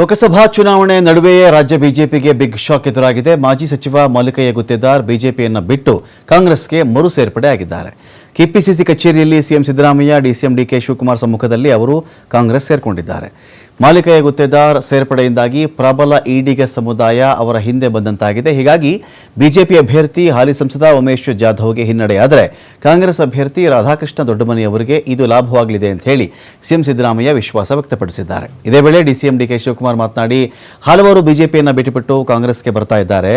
ಲೋಕಸಭಾ ಚುನಾವಣೆ ನಡುವೆಯೇ ರಾಜ್ಯ ಬಿಜೆಪಿಗೆ ಬಿಗ್ ಶಾಕ್ ಎದುರಾಗಿದೆ. ಮಾಜಿ ಸಚಿವ ಮಲ್ಲಿಕಯ್ಯ ಗುತ್ತೇದಾರ್ ಬಿಜೆಪಿಯನ್ನು ಬಿಟ್ಟು ಕಾಂಗ್ರೆಸ್ಗೆ ಮರು ಸೇರ್ಪಡೆ ಆಗಿದ್ದಾರೆ. ಕೆಪಿಸಿಸಿ ಕಚೇರಿಯಲ್ಲಿ C M Siddaramaiah, D C M D K Shivakumar ಸಮ್ಮುಖದಲ್ಲಿ ಅವರು ಕಾಂಗ್ರೆಸ್ ಸೇರ್ಕೊಂಡಿದ್ದಾರೆ. ಮಾಲಿಕಯ್ಯ ಗುತ್ತೇದಾರ್ ಸೇರ್ಪಡೆಯಿಂದಾಗಿ ಪ್ರಬಲ ಈಡಿಗ ಸಮುದಾಯ ಅವರ ಹಿಂದೆ ಬಂದಂತಾಗಿದೆ. ಹೀಗಾಗಿ ಬಿಜೆಪಿ ಅಭ್ಯರ್ಥಿ ಹಾಲಿ ಸಂಸದ ಉಮೇಶ್ ಜಾಧವ್ಗೆ ಹಿನ್ನಡೆಯಾದರೆ ಕಾಂಗ್ರೆಸ್ ಅಭ್ಯರ್ಥಿ ರಾಧಾಕೃಷ್ಣ ದೊಡ್ಡಮನಿ ಅವರಿಗೆ ಇದು ಲಾಭವಾಗಲಿದೆ ಅಂತ ಹೇಳಿ ಸಿಎಂ ಸಿದ್ದರಾಮಯ್ಯ ವಿಶ್ವಾಸ ವ್ಯಕ್ತಪಡಿಸಿದ್ದಾರೆ. ಇದೇ ವೇಳೆ ಡಿಸಿಎಂ ಡಿಕೆ ಶಿವಕುಮಾರ್ ಮಾತನಾಡಿ, ಹಲವರು ಬಿಜೆಪಿಯನ್ನು ಬಿಟ್ಟುಬಿಟ್ಟು ಕಾಂಗ್ರೆಸ್ಗೆ ಬರ್ತಾ ಇದ್ದಾರೆ.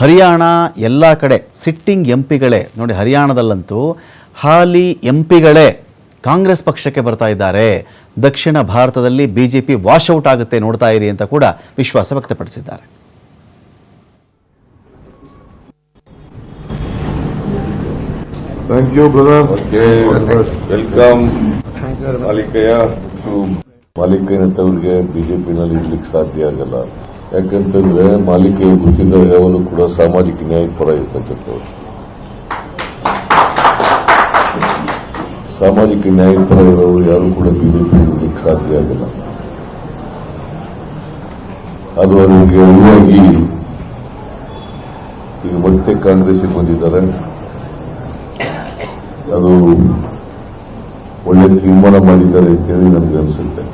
ಹರಿಯಾಣ ಎಲ್ಲ ಕಡೆ ಸಿಟ್ಟಿಂಗ್ ಎಂಪಿಗಳೇ, ನೋಡಿ ಹರಿಯಾಣದಲ್ಲಂತೂ ಹಾಲಿ ಎಂಪಿಗಳೇ ಕಾಂಗ್ರೆಸ್ ಪಕ್ಷಕ್ಕೆ ಬರ್ತಾ ಇದ್ದಾರೆ. ದಕ್ಷಿಣ ಭಾರತದಲ್ಲಿ ಬಿಜೆಪಿ ವಾಶೌಟ್ ಆಗುತ್ತೆ ನೋಡ್ತಾ ಇರಿ ಅಂತ ಕೂಡ ವಿಶ್ವಾಸ ವ್ಯಕ್ತಪಡಿಸಿದ್ದಾರೆ. ಮಾಲಿಕಯ್ಯನಂತವ್ರಿಗೆ ಬಿಜೆಪಿನಲ್ಲಿ ಇರ್ಲಿಕ್ಕೆ ಸಾಧ್ಯ ಆಗಲ್ಲ. ಯಾಕಂತಂದ್ರೆ ಮಾಲಿಕೆಯ ಗೊತ್ತಿದ್ದವರು ಯಾವಾಗಲೂ ಕೂಡ ಸಾಮಾಜಿಕ ನ್ಯಾಯ ಪರ ಇರ್ತಕ್ಕಂಥವ್ರು. ಸಾಮಾಜಿಕ ನ್ಯಾಯ ಪರ ಇರೋರು ಯಾರು ಕೂಡ ಬಿಜೆಪಿ ಇರಲಿಕ್ಕೆ ಸಾಧ್ಯ ಆಗಿಲ್ಲ. ಅದು ಅವರಿಗೆ ಈಗ ಮತ್ತೆ ಕಾಂಗ್ರೆಸ್ಗೆ ಬಂದಿದ್ದಾರೆ. ಅದು ಒಳ್ಳೆ ತೀರ್ಮಾನ ಮಾಡಿದ್ದಾರೆ ಅಂತೇಳಿ ನನಗೆ ಅನಿಸುತ್ತೆ.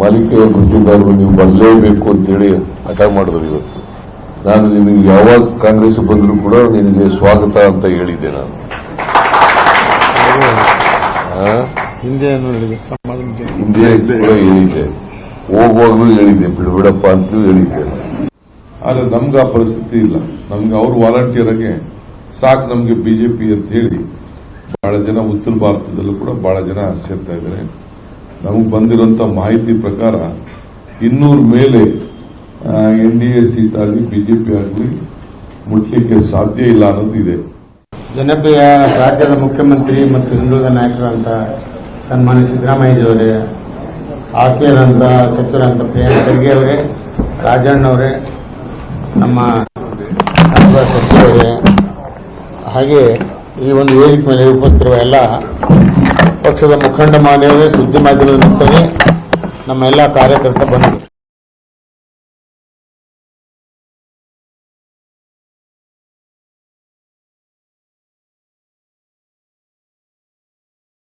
ಮಾಲಿಕೆಯ ಗೊತ್ತಿದ್ದವರು ನೀವು ಬರಲೇಬೇಕು ಅಂತೇಳಿ ಹಠ ಮಾಡಿದ್ರು ಇವತ್ತು. ನಾನು ನಿಮಗೆ ಯಾವಾಗ ಕಾಂಗ್ರೆಸ್ ಬಂದರೂ ಕೂಡ ನಿನಗೆ ಸ್ವಾಗತ ಅಂತ ಹೇಳಿದ್ದೆ ನಾನು? ಹಿಂದೆ ಸಮಾಜ ಹಿಂದೆ ಕೂಡ ಹೇಳಿದ್ದೆ. ಹೋಗುವಾಗಲೂ ಹೇಳಿದ್ದೆ ಬಿಡಬೇಡಪ್ಪ ಅಂತಲೂ ಹೇಳಿದ್ದೆ. ಆದ್ರೆ ನಮ್ಗೆ ಆ ಪರಿಸ್ಥಿತಿ ಇಲ್ಲ. ನಮ್ಗೆ ಅವ್ರು ವಾಲಂಟಿಯರ್ ಆಗಿ ಸಾಕು ನಮ್ಗೆ ಬಿಜೆಪಿ ಅಂತ ಹೇಳಿ ಬಹಳ ಜನ ಉತ್ತರ ಭಾರತದಲ್ಲೂ ಕೂಡ ಬಹಳ ಜನ ಸೇರ್ತಾ ಇದ್ದಾರೆ. ನಮಗೆ ಬಂದಿರುವಂತ ಮಾಹಿತಿ ಪ್ರಕಾರ ಇನ್ನೂರ ಮೇಲೆ ಎನ್ ಡಿ ಎ ಸೀಟ್ ಆಗಲಿ ಬಿಜೆಪಿ ಆಗಲಿ ಮುಟ್ಲಿಕ್ಕೆ ಸಾಧ್ಯ ಇಲ್ಲ ಅನ್ನೋದು ಇದೆ. ಜನಪ್ರಿಯ ರಾಜ್ಯದ ಮುಖ್ಯಮಂತ್ರಿ ಮತ್ತು ಹಿಂದುಳಿದ ನಾಯಕರಂತ ಸನ್ಮಾನ್ಯ ಸಿದ್ದರಾಮಯ್ಯಜಿಯವರೇ ಆತ್ಮೀಯರಂತ ಸಚಿವರಂತ ಪ್ರಿಯಾಂಕ ಖರ್ಗೆ ಅವರೇ, ರಾಜಣ್ಣವರೇ, ನಮ್ಮ ಸಂಘ ಸಚಿವರೇ, ಹಾಗೆ ಈ ಒಂದು ವೇದಿಕೆ ಮೇಲೆ ಉಪಸ್ಥಿತಿರುವ ಎಲ್ಲ ಪಕ್ಷದ ಮುಖಂಡ ಮಾನ್ಯವರೇ, ಸುದ್ದಿ ಮಾಧ್ಯಮದ ನಮ್ಮ ಎಲ್ಲ ಕಾರ್ಯಕರ್ತ ಬಂಧು